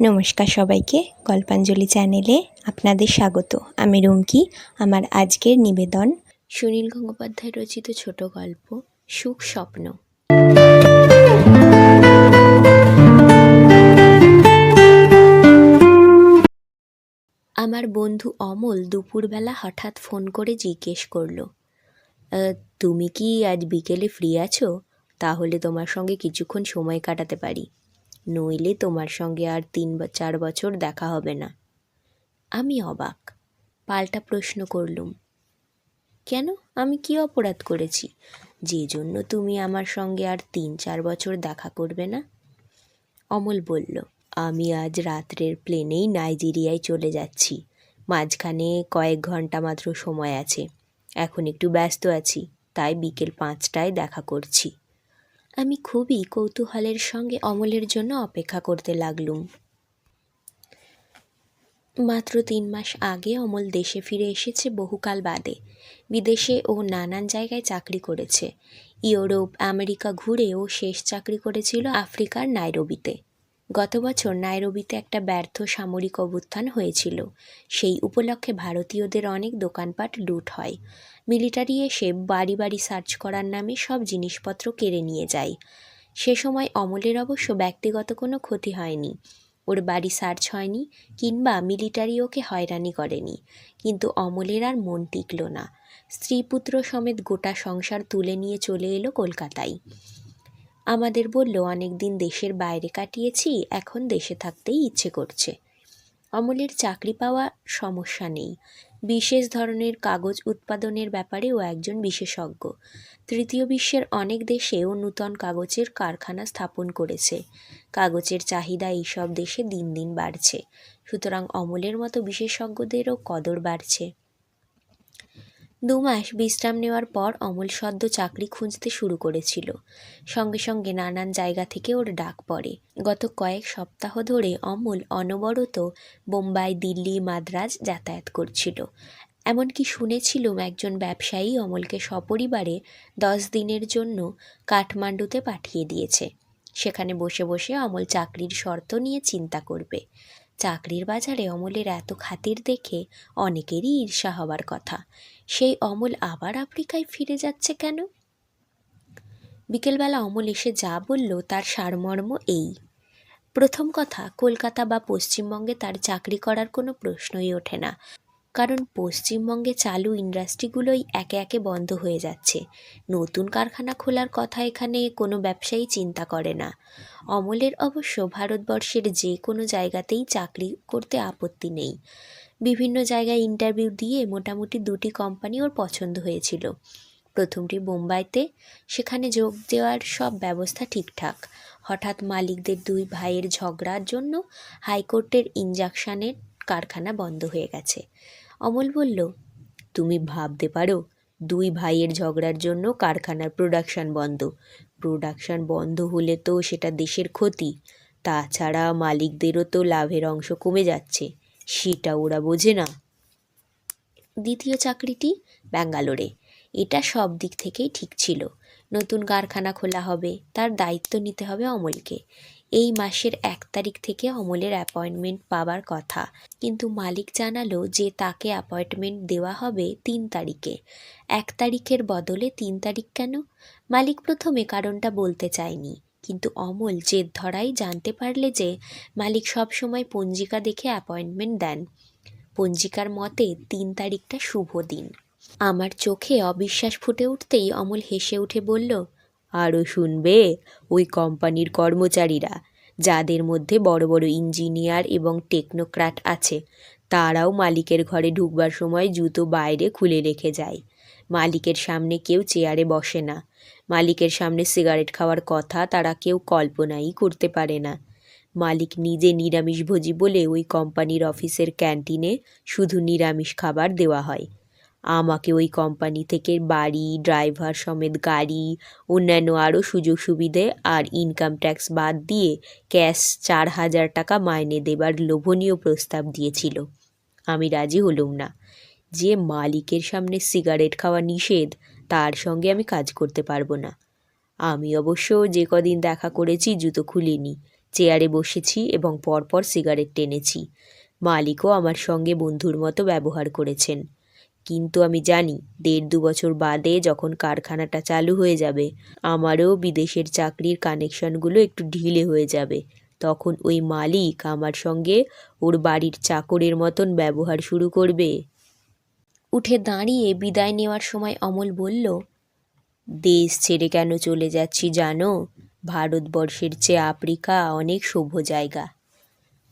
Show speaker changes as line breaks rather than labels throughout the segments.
নমস্কার সবাইকে, গল্পাঞ্জলি চ্যানেলে আপনাদের স্বাগত। আমি রুমকি, আমার আজকের নিবেদন। সুনীল গঙ্গোপাধ্যায় রচিত ছোট গল্প, সুখ স্বপ্ন। আমার বন্ধু অমল দুপুরবেলা হঠাৎ ফোন করে জিজ্ঞেস করল তুমি কি আজ বিকেলে ফ্রি আছো? তাহলে তোমার সঙ্গে কিছুক্ষণ সময় কাটাতে পারি। নইলে তোমার সঙ্গে আর তিন বা চার বছর দেখা হবে না। আমি অবাক। পাল্টা প্রশ্ন করলুম, কেন? আমি কি অপরাধ করেছি? যে জন্য তুমি আমার সঙ্গে আর তিন, চার বছর দেখা করবে না? অমল বলল, আমি আজ রাত্রের প্লেনেই নাইজেরিয়ায় চলে যাচ্ছি। মাঝখানে কয়েক ঘণ্টা মাত্র সময় আছে। এখন একটু ব্যস্ত আছি, তাই বিকেল পাঁচটায় দেখা করছি। আমি খুবই কৌতূহলের সঙ্গে অমলের জন্য অপেক্ষা করতে লাগলুম। মাত্র তিন মাস আগে অমল দেশে ফিরে এসেছে বহুকাল বাদে। বিদেশে ও নানান জায়গায় চাকরি করেছে। ইউরোপ, আমেরিকা ঘুরে ও শেষ চাকরি করেছিল আফ্রিকার নাইরোবিতে। গত বছর নাইরোবিতে একটা ব্যর্থ সামরিক অভ্যুত্থান হয়েছিল। সেই উপলক্ষে ভারতীয়দের অনেক দোকানপাট লুট হয়। মিলিটারি এসে বাড়ি বাড়ি সার্চ করার নামে সব জিনিসপত্র কেড়ে নিয়ে যায়। সে সময় অমলের অবশ্য ব্যক্তিগত কোনো ক্ষতি হয়নি। ওর বাড়ি সার্চ হয়নি কিংবা মিলিটারি ওকে হয়রানি করেনি। কিন্তু অমলের আর মন টিকল না। স্ত্রী পুত্র সমেত গোটা সংসার তুলে নিয়ে চলে এলো কলকাতায়। আমাদের বলল অনেক দিন দেশের বাইরে কাটিয়েছি, এখন দেশে থাকতেই ইচ্ছে করছে। অমলের চাকরি পাওয়া সমস্যা নেই। বিশেষ ধরনের কাগজ উৎপাদনের ব্যাপারেও একজন বিশেষজ্ঞ। তৃতীয় বিশ্বের অনেক দেশেও নূতন কাগজের কারখানা স্থাপন করেছে। কাগজের চাহিদা এইসব দেশে দিন দিন বাড়ছে। সুতরাং অমলের মতো বিশেষজ্ঞদেরও কদর বাড়ছে। দু মাস বিশ্রাম নেওয়ার পর অমল সদ্য চাকরি খুঁজতে শুরু করেছিল। সঙ্গে সঙ্গে নানান জায়গা থেকে ওর ডাক পড়ে। গত কয়েক সপ্তাহ ধরে অমল অনবরত বোম্বাই, দিল্লি, মাদ্রাজ যাতায়াত করছিল। এমনকি শুনেছিলুম একজন ব্যবসায়ী অমলকে সপরিবারে দশ দিনের জন্য কাঠমান্ডুতে পাঠিয়ে দিয়েছে। সেখানে বসে বসে অমল চাকরির শর্ত নিয়ে চিন্তা করবে। চাকরির বাজারে অমলের এত খাতির দেখে অনেকেরই ঈর্ষা হবার কথা। সেই অমল আবার আফ্রিকায় ফিরে যাচ্ছে কেন? বিকেলবেলা অমল এসে যা বলল তার সারমর্ম এই। প্রথম কথা, কলকাতা বা পশ্চিমবঙ্গে তার চাকরি করার কোনো প্রশ্নই ওঠে না। কারণ পশ্চিমবঙ্গে চালু ইন্ডাস্ট্রিগুলোই একে একে বন্ধ হয়ে যাচ্ছে। নতুন কারখানা খোলার কথা এখানে কোনো ব্যবসায়ী চিন্তা করে না। অমলের অবশ্য ভারতবর্ষের যে কোনো জায়গাতেই চাকরি করতে আপত্তি নেই। বিভিন্ন জায়গায় ইন্টারভিউ দিয়ে মোটামুটি দুটি কোম্পানি ওর পছন্দ হয়েছিল। প্রথমটি বোম্বাইতে সেখানে যোগ দেওয়ার সব ব্যবস্থা ঠিকঠাক। হঠাৎ মালিকদের দুই ভাইয়ের ঝগড়ার জন্য হাইকোর্টের ইঞ্জাকশানের কারখানা বন্ধ হয়ে গেছে। অমল বলল, তুমি ভাবতে পারো, দুই ভাইয়ের ঝগড়ার জন্য কারখানার প্রোডাকশন বন্ধ। প্রোডাকশন বন্ধ হলে তো সেটা দেশের ক্ষতি। তাছাড়া মালিকদেরও তো লাভের অংশ কমে যাচ্ছে। সেটা ওরা বোঝে না। দ্বিতীয় চাকরিটি ব্যাঙ্গালোরে। এটা সব দিক থেকেই ঠিক ছিল। নতুন কারখানা খোলা হবে, তার দায়িত্ব নিতে হবে অমলকে। এই মাসের এক তারিখ থেকে অমলের অ্যাপয়েন্টমেন্ট পাবার কথা। কিন্তু মালিক জানালো যে তাকে অ্যাপয়েন্টমেন্ট দেওয়া হবে তিন তারিখে। এক তারিখের বদলে তিন তারিখ কেন? মালিক প্রথমে কারণটা বলতে চায়নি। কিন্তু অমল জেদ ধরাই জানতে পারলে যে মালিক সব সময় পঞ্জিকা দেখে অ্যাপয়েন্টমেন্ট দেন। পঞ্জিকার মতে তিন তারিখটা শুভ দিন। আমার চোখে অবিশ্বাস ফুটে উঠতেই অমল হেসে উঠে বলল আরও শুনবে? ওই কোম্পানির কর্মচারীরা, যাদের মধ্যে বড় বড় ইঞ্জিনিয়ার এবং টেকনোক্র্যাট আছে, তারাও মালিকের ঘরে ঢুকবার সময় জুতো বাইরে খুলে রেখে যায়। মালিকের সামনে কেউ চেয়ারে বসে না। মালিকের সামনে সিগারেট খাওয়ার কথা তারা কেউ কল্পনাই করতে পারে না। মালিক নিজে নিরামিষভোজী বলে ওই কোম্পানির অফিসের ক্যান্টিনে শুধু নিরামিষ খাবার দেওয়া হয়। আমাকে ওই কোম্পানি থেকে বাড়ি, ড্রাইভার সমেত গাড়ি, অন্যান্য আরও সুযোগ সুবিধে আর ইনকাম ট্যাক্স বাদ দিয়ে ক্যাশ চার হাজার টাকা মাইনে দেবার লোভনীয় প্রস্তাব দিয়েছিল। আমি রাজি হলুম না। যে মালিকের সামনে সিগারেট খাওয়া নিষেধ তার সঙ্গে আমি কাজ করতে পারব না। আমি অবশ্য যে কদিন দেখা করেছি জুতো খুলিনি, চেয়ারে বসেছি এবং পরপর সিগারেট টেনেছি। মালিকও আমার সঙ্গে বন্ধুর মতো ব্যবহার করেছেন। কিন্তু আমি জানি, দেড় দু বছর বাদে যখন কারখানাটা চালু হয়ে যাবে, আমারও বিদেশের চাকরির কানেকশনগুলো একটু ঢিলে হয়ে যাবে। তখন ওই মালিক আমার সঙ্গে ওর বাড়ির চাকরের মতন ব্যবহার শুরু করবে। উঠে দাঁড়িয়ে বিদায় নেওয়ার সময় অমল বলল, দেশ ছেড়ে কেন চলে যাচ্ছি জানো? ভারতবর্ষের চেয়ে আফ্রিকা অনেক সভ্য জায়গা।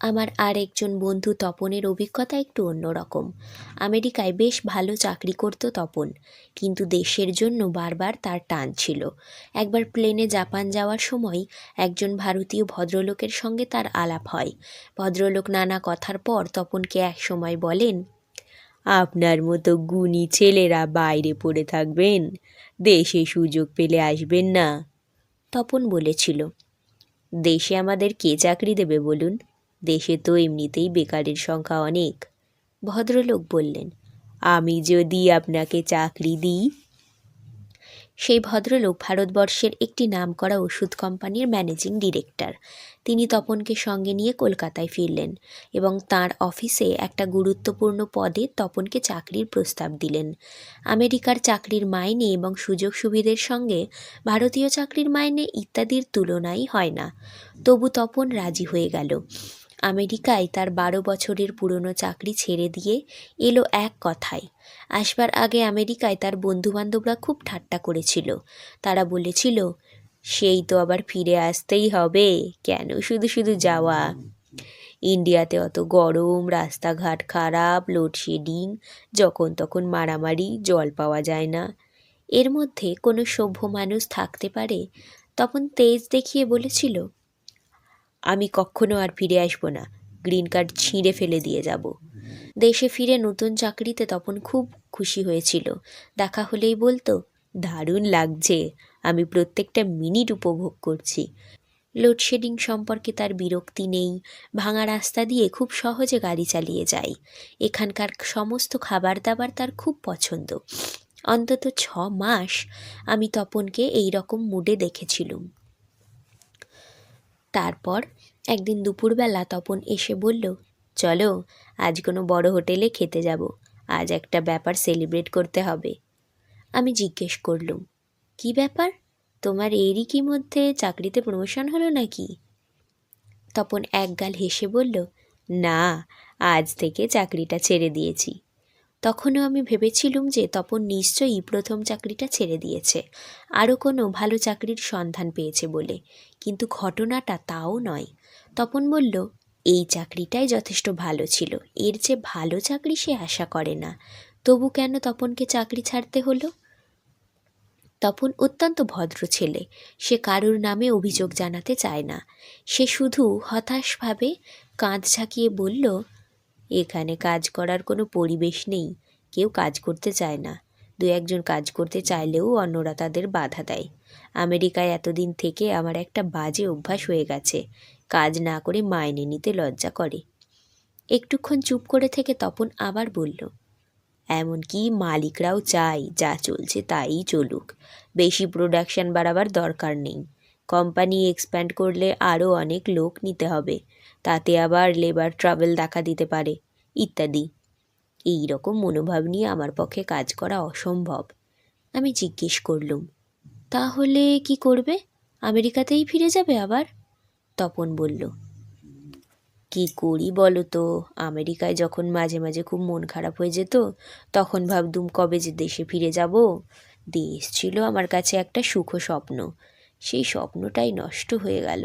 আমার আর একজন বন্ধু তপনের অভিজ্ঞতা একটু অন্যরকম। আমেরিকায় বেশ ভালো চাকরি করত তপন, কিন্তু দেশের জন্য বারবার তার টান ছিল। একবার প্লেনে জাপান যাওয়ার সময় একজন ভারতীয় ভদ্রলোকের সঙ্গে তার আলাপ হয়। ভদ্রলোক নানা কথার পর তপনকে এক সময় বলেন আপনার মতো গুণী ছেলেরা বাইরে পড়ে থাকবেন। দেশে সুযোগ পেলে আসবেন না। তপন বলেছিল, দেশে আমাদের কে চাকরি দেবে বলুন? দেশে তো এমনিতেই বেকারের সংখ্যা অনেক। ভদ্রলোক বললেন, আমি যদি আপনাকে চাকরি দিই সেই ভদ্রলোক ভারতবর্ষের একটি নামকরা ওষুধ কোম্পানির ম্যানেজিং ডিরেক্টর। তিনি তপনকে সঙ্গে নিয়ে কলকাতায় ফিরলেন এবং তার অফিসে একটা গুরুত্বপূর্ণ পদে তপনকে চাকরির প্রস্তাব দিলেন। আমেরিকার চাকরির মাইনে এবং সুযোগ সুবিধের সঙ্গে ভারতীয় চাকরির মাইনে ইত্যাদির তুলনাই হয় না। তবু তপন রাজি হয়ে গেল। আমেরিকায় তার বারো বছরের পুরনো চাকরি ছেড়ে দিয়ে এলো এক কথায়। আসবার আগে আমেরিকায় তার বন্ধুবান্ধবরা খুব ঠাট্টা করেছিল। তারা বলেছিল, সেই তো আবার ফিরে আসতেই হবে, কেন শুধু শুধু যাওয়া? ইন্ডিয়াতে অত গরম, রাস্তাঘাট খারাপ, লোডশেডিং, যখন তখন মারামারি, জল পাওয়া যায় না। এর মধ্যে কোনো সভ্য মানুষ থাকতে পারে? তখন তেজ দেখিয়ে বলেছিল আমি কখনো আর ফিরে আসব না। গ্রিন কার্ড ছিঁড়ে ফেলে দিয়ে যাব। দেশে ফিরে নতুন চাকরিতে তখন খুব খুশি হয়েছিল। দেখা হলেই বলতো, দারুণ লাগছে। আমি প্রত্যেকটা মিনিট উপভোগ করছি। লোডশেডিং সম্পর্কে তার বিরক্তি নেই। ভাঙা রাস্তা দিয়ে খুব সহজে গাড়ি চালিয়ে যায়। এখানকার সমস্ত খাবার দাবার তার খুব পছন্দ। অন্তত ছ মাস আমি তপনকে এই রকম মুডে দেখেছিলুম। তারপর একদিন দুপুরবেলা তপন এসে বলল, চলো, আজ কোনো বড় হোটেলে খেতে যাব। আজ একটা ব্যাপার সেলিব্রেট করতে হবে। আমি জিজ্ঞেস করলুম, কি ব্যাপার? তোমার এরই কি মধ্যে চাকরিতে প্রমোশন হলো নাকি? তপন একগাল হেসে বলল, না, আজ থেকে চাকরিটা ছেড়ে দিয়েছি। তখনও আমি ভেবেছিলুম যে তপন নিশ্চয়ই প্রথম চাকরিটা ছেড়ে দিয়েছে। আরও কোনো ভালো চাকরির সন্ধান পেয়েছে বলে। কিন্তু ঘটনাটা তাও নয়। তপন বলল, এই চাকরিটাই যথেষ্ট ভালো ছিল। এর যে ভালো চাকরি সে আশা করে না। তবু কেন তপনকে চাকরি ছাড়তে হলো? তপন অত্যন্ত ভদ্র ছেলে। সে কারুর নামে অভিযোগ জানাতে চায় না। সে শুধু হতাশভাবে কাঁধ ঝাঁকিয়ে বলল এখানে কাজ করার কোনো পরিবেশ নেই। কেউ কাজ করতে চায় না। দু একজন কাজ করতে চাইলেও অন্যরা তাদের বাধা দেয়। আমেরিকায় এতদিন থেকে আমার একটা বাজে অভ্যাস হয়ে গেছে। কাজ না করে মাইনে নিতে লজ্জা করে। একটুক্ষণ চুপ করে থেকে তপন আবার বলল, এমনকি মালিকরাও চায় যা চলছে তাই চলুক। বেশি প্রোডাকশন বাড়াবার দরকার নেই। কোম্পানি এক্সপ্যান্ড করলে আরও অনেক লোক নিতে হবে। তাতে আবার লেবার ট্রাভেল দেখা দিতে পারে, ইত্যাদি। এই রকম মনোভাব নিয়ে আমার পক্ষে কাজ করা অসম্ভব। আমি জিজ্ঞেস করলুম, তাহলে কি করবে? আমেরিকাতেই ফিরে যাবে আবার? তপন বলল, কি করি বলো তো? আমেরিকায় যখন মাঝে মাঝে খুব মন খারাপ হয়ে যেত, তখন ভাবতুম কবে যে দেশে ফিরে যাব? দেশ ছিল আমার কাছে একটা সুখ স্বপ্ন। সেই স্বপ্নটাই নষ্ট হয়ে গেল।